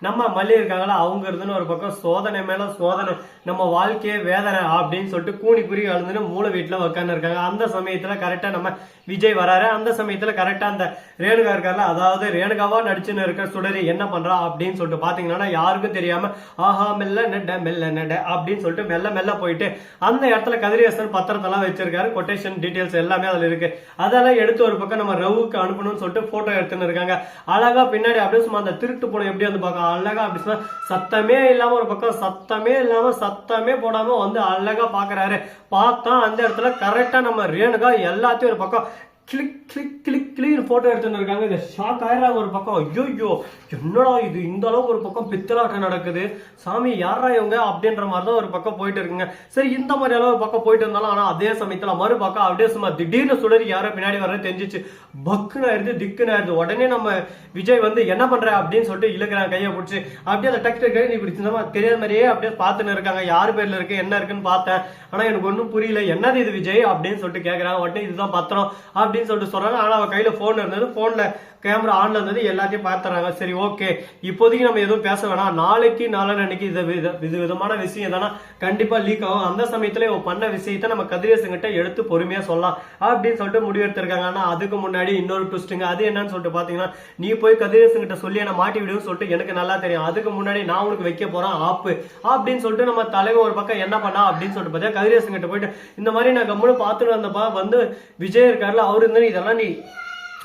நம்ம மல்லி இருக்காங்களா? அவங்க இருந்துன்னு ஒரு பக்கம் சோதனை மேல சோதனை. நம்ம வாழ்க்கையே வேதனை அப்படின்னு சொல்லிட்டு கூணி குறி அழுதுன்னு மூளை வீட்டுல உட்காந்து இருக்காங்க அந்த சமயத்துல கரெக்டா நம்ம விஜய் வராரு. அந்த சமயத்துல கரெக்டா அந்த ரேணுகா இருக்கார்ல அதாவது ரேணுகாவா நடிச்சுன்னு இருக்க சுடரி என்ன பண்றா அப்படின்னு சொல்லிட்டு பாத்தீங்கன்னா யாருக்கும் தெரியாம ஆஹா மெல்ல நெட மெல்ல நெட அப்படின்னு சொல்லிட்டு மெல்ல மெல்ல போயிட்டு அந்த இடத்துல கதிரியசன் பத்திரத்தெல்லாம் வச்சிருக்காரு. கொட்டேஷன் டீடைல்ஸ் எல்லாமே அதுல இருக்கு. அதெல்லாம் எடுத்து ஒரு பக்கம் நம்ம ரவுக்கு அனுப்பணும்னு சொல்லிட்டு போட்டோ எடுத்துன்னு இருக்காங்க. அழகா பின்னாடி அப்படியே சும்மா அந்த திருட்டு போன எப்படி வந்து பார்க்க அழகா அப்படி சொன்னா சத்தமே இல்லாம ஒரு பக்கம் சத்தமே இல்லாம சத்தமே போடாம வந்து அழகா பாக்குறாரு. பார்த்தா அந்த இடத்துல கரெக்டா நம்ம ரேணுகா எல்லாத்தையும் ஒரு பக்கம் click click click click photo எடுத்துன்னு இருக்காங்க. இது ஷாக் ஆயிடுறாங்க ஒரு பக்கம். ஐயோ என்னடா இது? இந்த அளவுக்கு ஒரு பக்கம் பித்தலாட்டம் நடக்குது. சாமி யாரா இவங்க? அப்படின்ற மாதிரி தான் ஒரு பக்கம் போயிட்டு இருக்குங்க. சரி இந்த மாதிரி அளவு பக்கம் போயிட்டு இருந்தாலும் ஆனால் அதே சமயத்தில் மறுபக்கம் அப்படியே சும்மா திடீர்னு சுடறி யாரோ பின்னாடி வர தெரிஞ்சிச்சு. பக்குன்னு ஆயிருது திக்குன்னு ஆயிருது. உடனே நம்ம விஜய் வந்து என்ன பண்ற? அப்படின்னு சொல்லிட்டு இழுக்கிறாங்க கையை பிடிச்சி. அப்படியே அந்த டக்கு டக்கு நீ இப்படி சின்னமா தெரியாத மாதிரியே அப்படியே பார்த்துன்னு இருக்காங்க. யார் பேர்ல இருக்கு என்ன இருக்குன்னு பார்த்தேன். ஆனால் எனக்கு ஒன்றும் புரியல. என்னது இது விஜய்? அப்படின்னு சொல்லிட்டு கேட்குறாங்க உடனே இதுதான் பத்திரம். அப்படின்னு சொல்லிட்டு சொல்றாங்க. ஆனா அவ கையில போன் இருந்தது. போன்ல கேமரா ஆன்ல இருந்தது. எல்லாத்தையும் பார்த்துறாங்க. சரி ஓகே இப்போதைக்கு நம்ம எதுவும் பேச வேணாம். நாளைக்கு நாளன்னைக்கு இது வித- இது விதமான விஷயம் எதனா கண்டிப்பா லீக் ஆகும். அந்த சமயத்துல இவன் பண்ண விஷயத்த நம்ம கதிரேசங்கிட்ட எடுத்து பொறுமையா சொல்லலாம். அப்படின்னு சொல்லிட்டு முடிவெடுத்திருக்காங்க. ஆனா அதுக்கு முன்னாடி இன்னொரு ட்விஸ்ட்டுங்க அது என்னன்னு சொல்லிட்டு பாத்தீங்கன்னா நீ போய் கதிரேசங்கிட்ட சொல்லி என்ன மாட்டி விடுன்னு சொல்லிட்டு எனக்கு நல்லா தெரியும். அதுக்கு முன்னாடி நான் உனக்கு வைக்க போறேன் ஆப்பு. அப்படின்னு சொல்லிட்டு நம்ம தலைவர் ஒரு பக்கம் என்ன பண்ணா அப்படின்னு சொல்லிட்டு பார்த்தா கதிரேசங்கிட்ட போயிட்டு இந்த மாதிரி நான் கம்முன்னு பார்த்துட்டு வந்தப்பா வந்து விஜய் இருக்காருல அவரு இருந்தா இதெல்லாம் நீ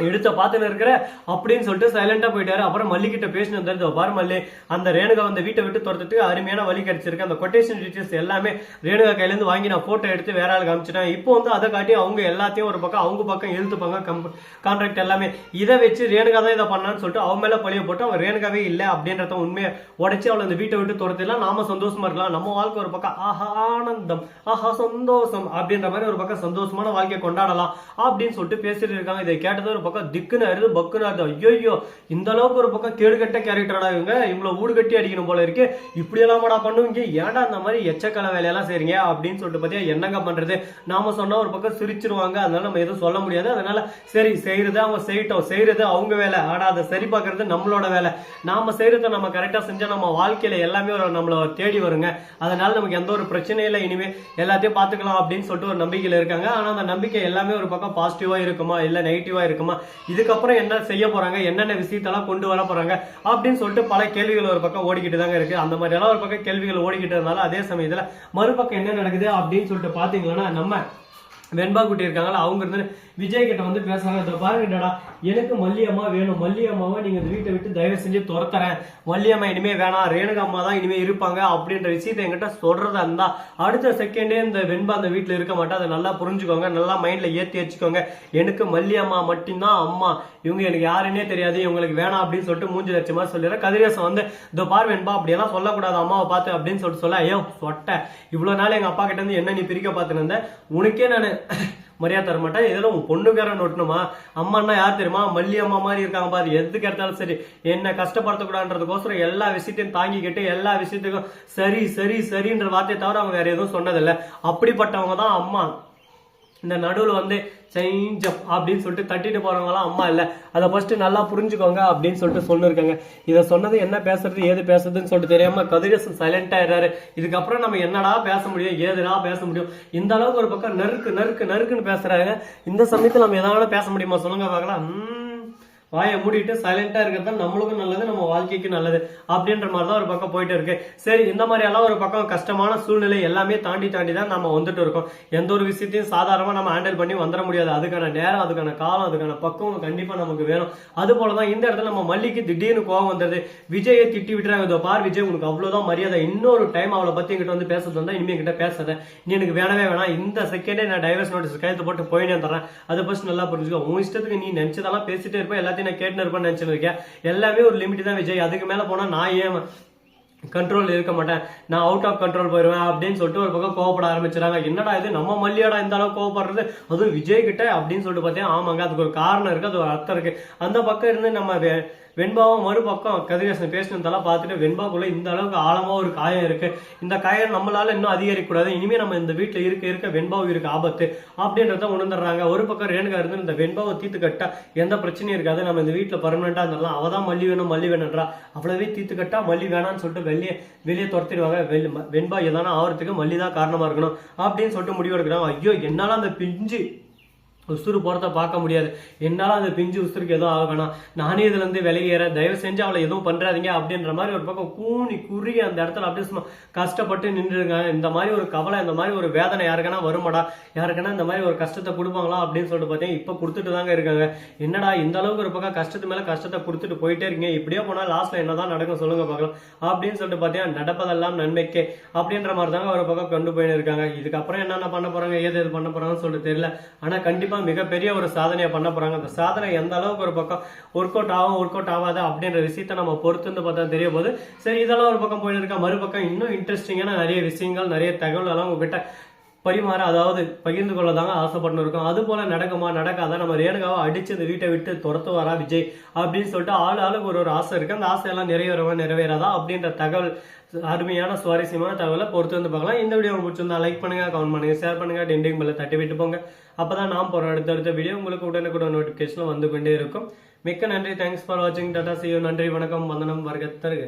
எடுத்த பார்த்துன்னு இருக்கிற அப்படின்னு சொல்லிட்டு சைலண்டா போயிட்டாரு. அப்புறம் மல்லிக்கிட்ட பேசினு வந்தாரு "இதோ பாரு மல்லி அந்த ரேணுகா வந்து வீட்டை விட்டு துரத்துட்டு அருமையான வழி கிடைச்சிருக்கு. அந்த கொட்டேஷன் டீட்டெயில்ஸ் எல்லாமே ரேணுகா கையில இருந்து வாங்கி நான் போட்டோ எடுத்து வேற ஆளுக்கு காமிச்சிட்டேன். இப்போ வந்து அதை காட்டி அவங்க எல்லாத்தையும் ஒரு பக்கம் அவங்க பக்கம் இழுத்துப்பாங்க கான்ட்ராக்ட் எல்லாமே இதை வச்சு ரேணுகா தான் இதை பண்ணான்னு சொல்லிட்டு அவன் மேல பழிய போட்டு அவன் ரேணுகாவே இல்லை அப்படின்றத உண்மையை உடச்சி அவளை அந்த வீட்டை விட்டு துரத்திடலாம். நாம சந்தோஷமா இருக்கலாம். நம்ம வாழ்க்கை ஒரு பக்கம் ஆஹா ஆனந்தம் ஆஹா சந்தோஷம் அப்படின்ற மாதிரி ஒரு பக்கம் சந்தோஷமான வாழ்க்கையை கொண்டாடலாம் அப்படின்னு சொல்லிட்டு பேசிட்டு இருக்காங்க. இதை கேட்டது ஒரு பக்கம் திக்குன்னு ஆயிருது பக்குன்னு ஆயிருது ஐயோ இந்த அளவுக்கு ஒரு பக்கம் கேடுகட்ட கேரக்டரடா இவங்க. இவ்வளோ ஊடு கட்டி அடிக்கணும் போல இருக்கு. இப்படி எல்லாமாடா பண்ணுவீங்க ஏன்டா அந்த மாதிரி எச்சக்கலை வேலையெல்லாம் செய்றீங்க அப்படின்னு சொல்லிட்டு பாத்தியா என்னங்க பண்றது? நாம சொன்னா ஒரு பக்கம் சிரிச்சிருவாங்க. அதனால நம்ம எதுவும் சொல்ல முடியாது. அதனால சரி செய்யறது அவங்க செய்யட்டும். செய்யறது அவங்க வேலை. ஆனா அதை சரி பார்க்கறது நம்மளோட வேலை. நாம செய்யறத நம்ம கரெக்டா செஞ்சா நம்ம வாழ்க்கையில எல்லாமே ஒரு நம்மள தேடி வருங்க. அதனால நமக்கு எந்த ஒரு பிரச்சனையும் இல்லை. இனிமே எல்லாத்தையும் பார்த்துக்கலாம் அப்படின்னு சொல்லிட்டு ஒரு நம்பிக்கையில் இருக்காங்க. ஆனா அந்த நம்பிக்கை எல்லாமே ஒரு பக்கம் பாசிட்டிவா இருக்குமா? இல்ல நெகட்டிவா இருக்குமா? இதுக்கப்புறம் என்ன செய்ய போறாங்க? என்னென்ன விஷயத்தெல்லாம் கொண்டு வர போறாங்க? அப்படின்னு சொல்லிட்டு பல கேள்விகள் ஒரு பக்கம் ஓடிக்கிட்டு தாங்க இருக்கு. அந்த மாதிரி எல்லாம் ஒரு பக்கம் கேள்விகள் ஓடிக்கிட்டு இருந்தாலும் அதே சமயத்துல மறுபக்கம் என்ன நடக்குது அப்படின்னு சொல்லிட்டு பாத்தீங்கன்னா நம்ம வெண்பா குட்டி இருக்காங்களா அவங்க இருந்து விஜய் கிட்ட வந்து பேசுறாங்க இந்த பாருங்கடா எனக்கு மல்லியம்மா வேணும். மல்லியம்மாவை நீங்க இந்த வீட்டை விட்டு தயவு செஞ்சு துரத்துறேன். மல்லியம்மா இனிமே வேணாம். ரேணுகா அம்மா தான் இனிமே இருப்பாங்க அப்படின்ற விஷயத்தை என்கிட்ட சொல்றதா இருந்தா அடுத்த செகண்டே இந்த வெண்பா அந்த வீட்டுல இருக்க மாட்டா. அதை நல்லா புரிஞ்சுக்கோங்க. நல்லா மைண்ட்ல ஏத்தி வச்சுக்கோங்க. எனக்கு மல்லியம்மா மட்டும்தான் அம்மா. இவங்க எனக்கு யாருன்னே தெரியாது. இவங்களுக்கு வேணாம் அப்படின்னு சொல்லிட்டு மூஞ்சி லட்சமாக சொல்லிடுறேன் கதிரேசன் வந்து இந்த பார் வெண்பா அப்படியெல்லாம் சொல்லக்கூடாது. அம்மாவை பார்த்து அப்படின்னு சொல்லிட்டு சொல்ல ஐயோ சொட்ட. இவ்வளவு நாள் எங்க அப்பா கிட்ட இருந்து என்ன நீ பிரிக்க பார்த்துட்டு உனக்கே நான் மரியாதை தர மாட்டேன் இதெல்லாம் உன் பொண்ணுக்காரன் ஒட்டணுமா? அம்மானா யார் தெரியுமா? மல்லி அம்மா மாதிரி இருக்காங்க பாரு. எதுக்கு எடுத்தாலும் சரி. என்ன கஷ்டப்படுத்தக்கூடாதுன்றதுக்கோசரம் எல்லா விஷயத்தையும் தாங்கிக்கிட்டு எல்லா விஷயத்துக்கும் சரி சரி சரின்ற வார்த்தையை தவிர அவங்க வேற எதுவும் சொன்னதில்லை. அப்படிப்பட்டவங்க தான் அம்மா. இந்த நடுவில் வந்து செஞ்சம் அப்படின்னு சொல்லிட்டு தட்டிட்டு போறவங்களாம் அம்மா இல்லை. அதை ஃபர்ஸ்ட் நல்லா புரிஞ்சுக்கோங்க அப்படின்னு சொல்லிட்டு சொல்லிருக்காங்க. இதை சொன்னது என்ன பேசுறது ஏது பேசுறதுன்னு சொல்லிட்டு தெரியாம கதிரேசன் சைலண்டா ஆயிடுறாரு இதுக்கப்புறம் நம்ம என்னடா பேச முடியும் ஏதுடா பேச முடியும்? இந்த அளவுக்கு ஒரு பக்கம் நறுக்கு நறுக்கு நறுக்குன்னு பேசுறாங்க. இந்த சமயத்தில் நம்ம எதாவது பேச முடியுமா? சொல்லுங்க பார்க்கலாம். வாயை மூடிட்டு சைலண்டா இருக்கிறது தான் நம்மளுக்கும் நல்லது நம்ம வாழ்க்கைக்கு நல்லது அப்படின்ற மாதிரி தான் ஒரு பக்கம் போயிட்டு இருக்கு. சரி இந்த மாதிரி எல்லாம் ஒரு பக்கம் கஷ்டமான சூழ்நிலை எல்லாமே தாண்டி தாண்டி தான் நம்ம வந்துட்டு இருக்கோம். எந்த ஒரு விஷயத்தையும் சாதாரணமா நம்ம ஹேண்டில் பண்ணி வந்துட முடியாது. அதுக்கான நேரம் அதுக்கான காலம் அதுக்கான பக்குவம் கண்டிப்பா நமக்கு வேணும். அது போலதான் இந்த இடத்துல நம்ம மல்லிக்கு திடீர்னு கோவம் வந்தது. விஜயை திட்டி விட்டுறாங்க. இதோ பார் விஜய் உனக்கு அவ்வளவுதான் மரியாதை. இன்னொரு டைம் அவளை பத்தி என்கிட்ட வந்து பேசுறது வந்தா இனிமே என்கிட்ட பேசாத. நீ எனக்கு வேணவே வேணாம். இந்த செகண்டே நான் டைவர்ஸ் நோட்டீஸ் கையெழுத்து போட்டு போயினே தரேன் அதை ஃபர்ஸ்ட் நல்லா புரிஞ்சுக்கோ. உன் இஷ்டத்துக்கு நீ நினைச்சதெல்லாம் பேசிட்டே இருப்ப எல்லாத்தையும் நான் கேட்டுன்னு இருப்பேன்னு எல்லாமே ஒரு லிமிட் தான் விஜய். அதுக்கு மேல போனா நான் ஏன் கண்ட்ரோல் இருக்க மாட்டேன்? நான் அவுட் ஆஃப் கண்ட்ரோல் போயிருவேன் அப்படின்னு சொல்லிட்டு ஒரு பக்கம் கோவப்பட ஆரம்பிச்சிடாங்க என்னடா இது? நம்ம மல்லியாடா இந்த அளவுக்கு கோவப்படுறது? அதுவும் விஜய் கிட்ட அப்படின்னு சொல்லிட்டு பார்த்தேன். ஆமாங்க அதுக்கு ஒரு காரணம் இருக்கு அது ஒரு அர்த்தம் இருக்கு. அந்த பக்கம் இருந்து நம்ம வெண்பாவும் மறுபக்கம் கதிரேசன் பேசினதெல்லாம் பார்த்துட்டு வெண்பாக்குள்ள இந்த அளவுக்கு ஆழமாக ஒரு காயம் இருக்கு. இந்த காயம் நம்மளால இன்னும் அதிகரிக்க கூடாது இனிமே நம்ம இந்த வீட்டில் இருக்க இருக்க வெண்பாவு இருக்க ஆபத்து அப்படின்றத உணர்ந்துடுறாங்க. ஒரு பக்கம் ரேணுகா இருந்து இந்த வெண்பாவை தீர்த்து கட்டா எந்த பிரச்சனையும் இருக்காது. நம்ம இந்த வீட்டில் பர்மனெண்ட்டாக இருந்தலாம் அவள் தான் மல்லி வேணும் மல்லி வேணுன்றா அவ்வளவே தீர்த்து கட்டா மல்லி வேணாம்னு சொல்லிட்டு வெளியே வெளியே துரத்திடுவாங்க. வெளி- வெண்பா எதனா ஆகிறதுக்கு மல்லி தான் காரணமாக இருக்கணும் அப்படின்னு சொல்லிட்டு முடிவு எடுக்கிறாங்க ஐயோ என்னால அந்த பிஞ்சு உசுறு போகிறத பார்க்க முடியாது. என்னால் அந்த பிஞ்சு உசுருக்கு எதுவும் ஆக வேணாம். நானே இதுலேருந்து வெளியேற தயவு செஞ்சு அவளை எதுவும் பண்ணுறாதீங்க அப்படின்ற மாதிரி ஒரு பக்கம் கூனி குறுகி அந்த இடத்துல அப்படியே சும்மா கஷ்டப்பட்டு நின்றுருக்காங்க இந்த மாதிரி ஒரு கவலை இந்த மாதிரி ஒரு வேதனை யாருக்கனா வருமாடா? யாருக்கனா இந்த மாதிரி ஒரு கஷ்டத்தை கொடுப்பாங்களா அப்படின்னு சொல்லிட்டு பார்த்தீங்கன்னா இப்போ கொடுத்துட்டு தாங்க இருக்காங்க. என்னடா இந்த அளவுக்கு ஒரு பக்கம் கஷ்டத்து மேலே கஷ்டத்தை கொடுத்துட்டு போயிட்டே இருக்கீங்க. இப்படியே லாஸ்ட்டில் லாஸ்ட்ல என்னதான் நடக்கும் சொல்லுங்க பார்க்கலாம். அப்படின்னு சொல்லிட்டு பார்த்தீங்கன்னா நடப்பதெல்லாம் நன்மைக்கே அப்படின்ற மாதிரி தாங்க ஒரு பக்கம் கொண்டு போயின்னு இருக்காங்க. இதுக்கப்புறம் என்னென்ன பண்ண போகிறாங்க ஏது எது பண்ண போகிறாங்கன்னு சொல்லிட்டு தெரியல. ஆனால் கண்டிப்பாக கண்டிப்பா மிகப்பெரிய ஒரு சாதனையை பண்ண போறாங்க. அந்த சாதனை எந்த அளவுக்கு ஒரு பக்கம் ஒர்க் அவுட் ஆகும் ஒர்க் அவுட் ஆகாது அப்படின்ற விஷயத்தை நம்ம பொறுத்து வந்து பார்த்தா தெரிய போகுது. சரி இதெல்லாம் ஒரு பக்கம் போயிட்டு இருக்கா? மறுபக்கம் இன்னும் இன்ட்ரெஸ்டிங்கான நிறைய விஷயங்கள் நிறைய தகவல் எல்லாம் உங்ககிட்ட பரிமாற அதாவது பகிர்ந்து கொள்ள தாங்க ஆசைப்பட்டு இருக்கோம். அது போல நடக்குமா நடக்காதா நம்ம ரேணுகாவை அடிச்சு இந்த வீட்டை விட்டு துரத்து வரா விஜய் அப்படின்னு சொல்லிட்டு ஆள் ஆளுக்கு ஒரு ஒரு ஆசை இருக்கு. அந்த ஆசையெல்லாம் நிறைவேறவா நிறைவேறாதா அப்படின்ற தகவல் அருமையான சுவாரஸ்யமான தகவலை பொறுத்து வந்து பார்க்கலாம். இந்த வீடியோ முடிச்சிருந்தா பிடிச்சிருந்தா லைக் பண்ணுங்க கமெண்ட் பண்ணுங்க ஷேர் பண்ணுங்க டெண்டிங் பெல்ல தட்டி விட்டு போங்க. அப்பதான் நாம் போற அடுத்தடுத்த வீடியோ உங்களுக்கு உடனுக்குடன் நோட்டிபிகேஷன் வந்து கொண்டே இருக்கும். மிக்க நன்றி. தேங்க்ஸ் ஃபார் வாட்சிங் டாடா சியூ நன்றி வணக்கம். வந்தனம் வருக தருக.